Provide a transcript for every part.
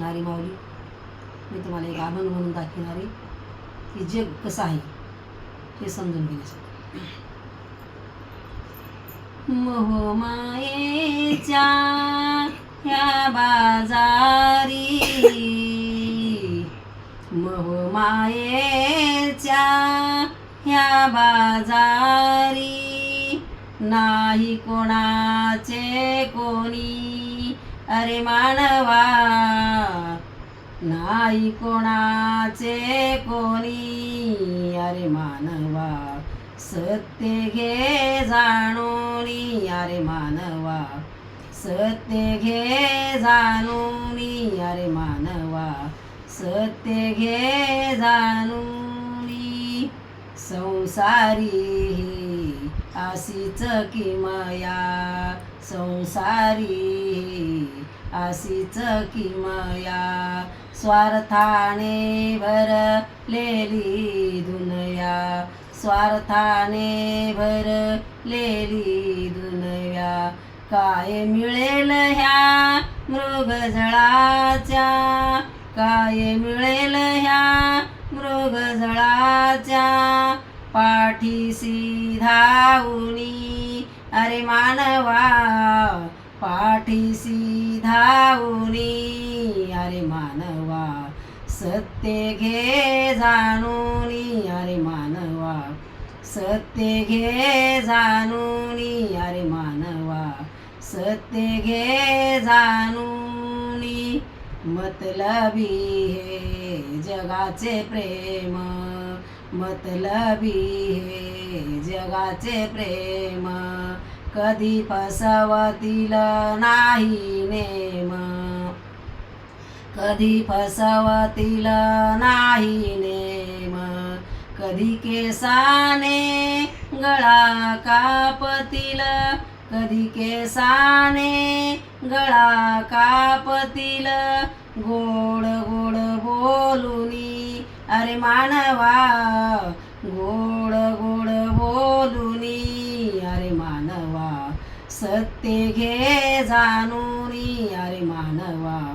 नारी माऊली मी तुम्हाला एक अभंग म्हणून दाखवणार की जग कसं आहे हे समजून घेण्यासाठी. मोहमायेच्या ह्या बाजारी मोहमायेच्या ह्या बाजारी नाही कोणाचे कोणी अरे मानवा नाही कोणाचे कोणी. अरे मानवा सत्य घे जाणूनी. अरे मानवा सत्य घे जाणूनी. अरे मानवा सत्य घे जाणूनी. संसारी आसीच किमया संसारी. आसीच किमया स्वार्थाने भरलेली दुनया. स्वार्थाने भरलेली दुनया. काय मिळेल ह्या मृगजळाच्या काय मिळेल ह्या मृगजळाच्या पाठीसी धावणी अरे मानवा पाठीसी धावणी अरे मानवा सत्य घे जाणूनी अरे मानवा सत्य घे जाणूनी अरे मानवा सत्य घे जाणूनी मतलबी हे जगाचे प्रेम. मतलबी हे जगाचे प्रेम. कधी फसवतील नाही नेम. कधी फसवतील नाही नेम. कधी केसाने गळा कापतील. कधी केसाने गळा कापतील. गोड गोड बोलुनी. अरे मानवा सत्य घे जाणूनी अरे मानवा.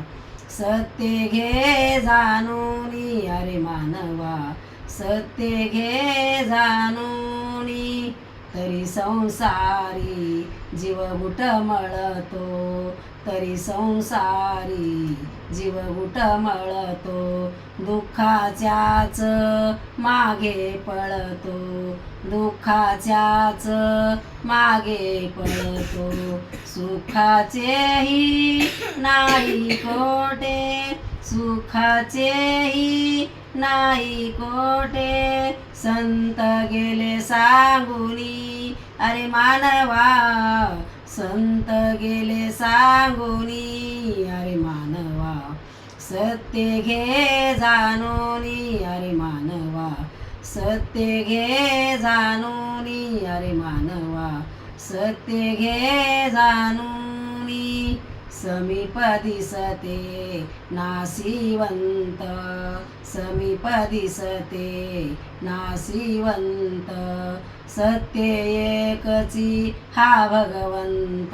सत्य घे जाणूनी अरे मानवा. सत्य घे जाणूनी तरी संसारी जीव बुट मळतो. तरी संसारी जीव बुट मळतो दुःखाच्याच मागे पळतो दुःखाच्याच मागे पळतो. सुखाचेही नाही कोटे सुखाचेही नाही कोटे संत गेले सांगुनी अरे मानवा संत गेले सांगुनी अरे सत्य घे जाणूनी अरे मानवा. सत्य घे जाणूनी अरे मानवा. सत्य घे जानू समीप दिसते नाशिवंत समीप दिसते नाशिवंत सत्य एकची हा भगवंत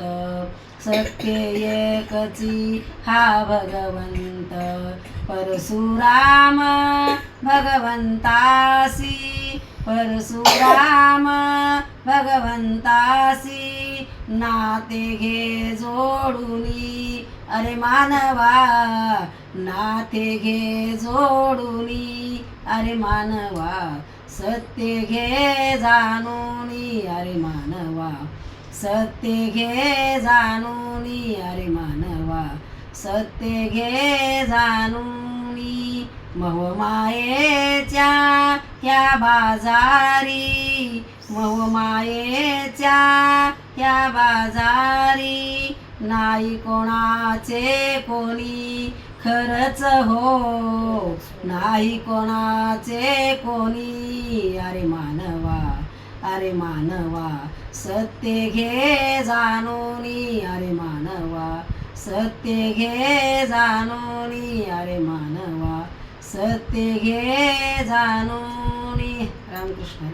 सत्य एकची हा भगवंत परशुराम भगवंतासी परशुराम भगवंतासी नाते घे जोडुनी. अरे मानवा नाते घे जोडुनी. अरे मानवा सत्य घे जाणूनी. अरे मानवा सत्य घे जाणूनी. अरे मानवा सत्य घे जाणूनी मोहमायेच्या ह्या बाजारी मोहमायेच्या ह्या बाजारी. नाही कोणाचे कोणी खरच हो नाही कोणाचे कोणी. अरे मानवा अरे मानवा सत्य घे जाणूनी. अरे मानवा सत्य घे जाणूनी अरे मानवा सत्य घे जाणूनी. रामकृष्ण